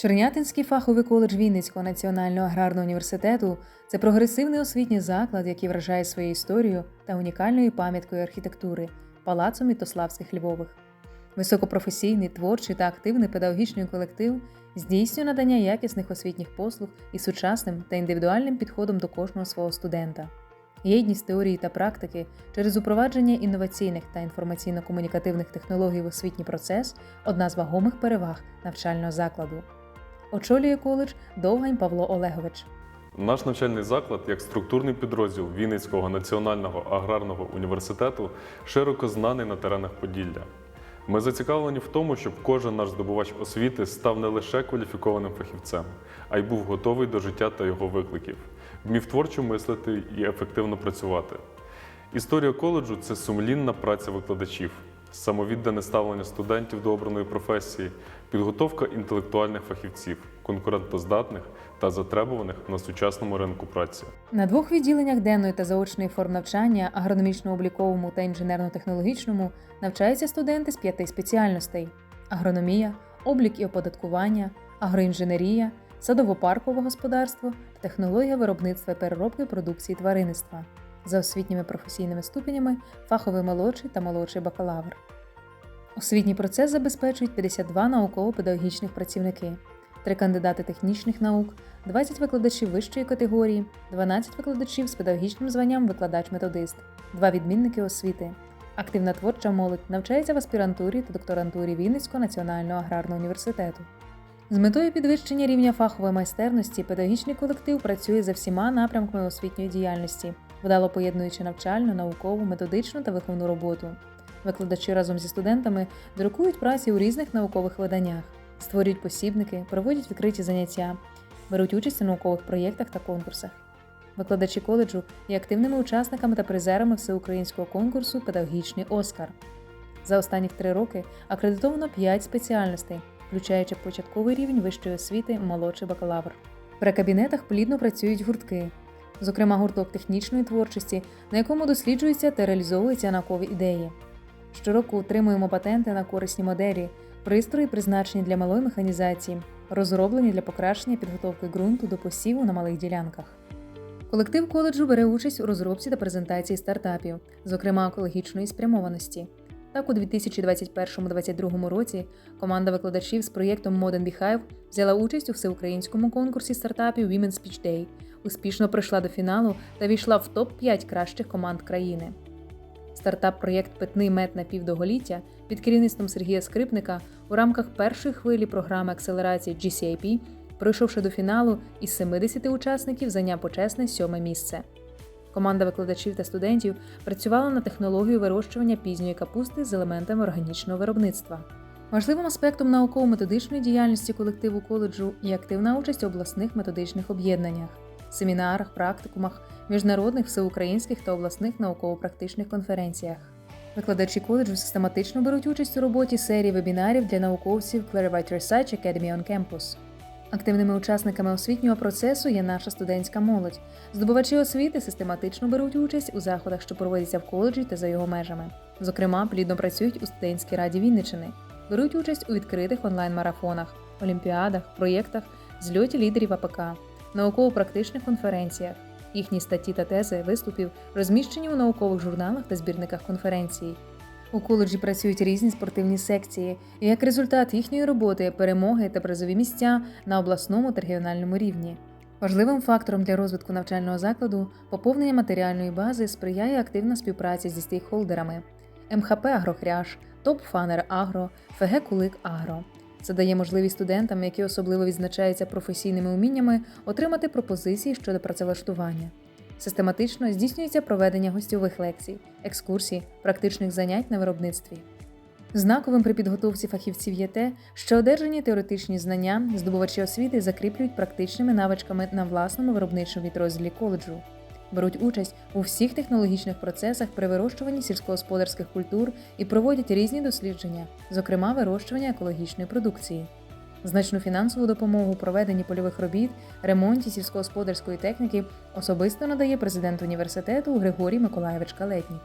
Чернятинський фаховий коледж Вінницького національного аграрного університету це прогресивний освітній заклад, який вражає своєю історією та унікальною пам'яткою архітектури палацу Мітославських Львових. Високопрофесійний, творчий та активний педагогічний колектив здійснює надання якісних освітніх послуг із сучасним та індивідуальним підходом до кожного свого студента. Єдність теорії та практики через упровадження інноваційних та інформаційно-комунікативних технологій в освітній процес одна з вагомих переваг навчального закладу. Очолює коледж Довгань Павло Олегович. Наш навчальний заклад, як структурний підрозділ Вінницького національного аграрного університету, широко знаний на теренах Поділля. Ми зацікавлені в тому, щоб кожен наш здобувач освіти став не лише кваліфікованим фахівцем, а й був готовий до життя та його викликів, вмів творчо мислити і ефективно працювати. Історія коледжу це сумлінна праця викладачів, самовіддане ставлення студентів до обраної професії, підготовка інтелектуальних фахівців, конкурентоздатних та затребуваних на сучасному ринку праці. На двох відділеннях денної та заочної форм навчання агрономічно-обліковому та інженерно-технологічному навчаються студенти з п'яти спеціальностей: агрономія, облік і оподаткування, агроінженерія, садово-паркове господарство технологія виробництва і переробки продукції тваринництва за освітніми професійними ступенями фаховий молодший та молодший бакалавр. Освітній процес забезпечують 52 науково-педагогічних працівники, 3 кандидати технічних наук, 20 викладачів вищої категорії, 12 викладачів з педагогічним званням викладач-методист, 2 відмінники освіти. Активна творча молодь навчається в аспірантурі та докторантурі Вінницького національного аграрного університету. З метою підвищення рівня фахової майстерності педагогічний колектив працює за всіма напрямками освітньої діяльності, вдало поєднуючи навчальну, наукову, методичну та виховну роботу. Викладачі разом зі студентами друкують праці у різних наукових виданнях, створюють посібники, проводять відкриті заняття, беруть участь у наукових проєктах та конкурсах. Викладачі коледжу є активними учасниками та призерами всеукраїнського конкурсу Педагогічний Оскар. За останні три роки акредитовано 5 спеціальностей, включаючи початковий рівень вищої освіти, молодший бакалавр. При кабінетах плідно працюють гуртки, зокрема гурток технічної творчості, на якому досліджуються та реалізовуються наукові ідеї. Щороку отримуємо патенти на корисні моделі, пристрої, призначені для малої механізації, розроблені для покращення підготовки ґрунту до посіву на малих ділянках. Колектив коледжу бере участь у розробці та презентації стартапів, зокрема екологічної спрямованості. Так, у 2021-2022 році команда викладачів з проєктом Modern Beehive взяла участь у всеукраїнському конкурсі стартапів Women's Speech Day, успішно прийшла до фіналу та війшла в топ-5 кращих команд країни. Стартап-проєкт Питний мед на півдоголіття під керівництвом Сергія Скрипника у рамках першої хвилі програми акселерації GCIP, пройшовши до фіналу, із 70 учасників зайняв почесне сьоме місце. Команда викладачів та студентів працювала на технологію вирощування пізньої капусти з елементами органічного виробництва. Важливим аспектом науково-методичної діяльності колективу коледжу є активна участь у обласних методичних об'єднаннях, семінарах, практикумах, міжнародних, всеукраїнських та обласних науково-практичних конференціях. Викладачі коледжу систематично беруть участь у роботі серії вебінарів для науковців Clarivate Research Academy on Campus. Активними учасниками освітнього процесу є наша студентська молодь. Здобувачі освіти систематично беруть участь у заходах, що проводяться в коледжі та за його межами. Зокрема, плідно працюють у студентській раді Вінничини, беруть участь у відкритих онлайн-марафонах, олімпіадах, проєктах, зльоті лідерів АПК, науково-практичних конференціях. Їхні статті та тези виступів розміщені у наукових журналах та збірниках конференцій. У коледжі працюють різні спортивні секції, і як результат їхньої роботи перемоги та призові місця на обласному та регіональному рівні. Важливим фактором для розвитку навчального закладу поповнення матеріальної бази сприяє активна співпраця зі стейкхолдерами МХП Агрохряж, ТОП Фанер Агро, ФГ Кулик Агро. Це дає можливість студентам, які особливо відзначаються професійними уміннями, отримати пропозиції щодо працевлаштування. Систематично здійснюється проведення гостьових лекцій, екскурсій, практичних занять на виробництві. Знаковим при підготовці фахівців є те, що одержані теоретичні знання здобувачі освіти закріплюють практичними навичками на власному виробничому відрозділі коледжу, беруть участь у всіх технологічних процесах при вирощуванні сільськогосподарських культур і проводять різні дослідження, зокрема вирощування екологічної продукції. Значну фінансову допомогу проведенні польових робіт, ремонті сільськогосподарської техніки особисто надає президент університету Григорій Миколаєвич Калетнік.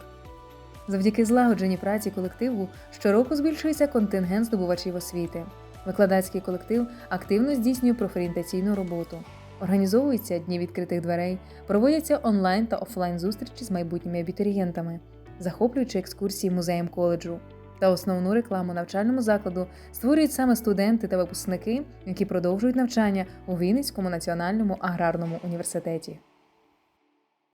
Завдяки злагодженій праці колективу щороку збільшується контингент здобувачів освіти. Викладацький колектив активно здійснює профорієнтаційну роботу. Організовуються дні відкритих дверей, проводяться онлайн та офлайн зустрічі з майбутніми абітурієнтами, захоплюючи екскурсії музеєм коледжу. Та основну рекламу навчальному закладу створюють саме студенти та випускники, які продовжують навчання у Вінницькому національному аграрному університеті.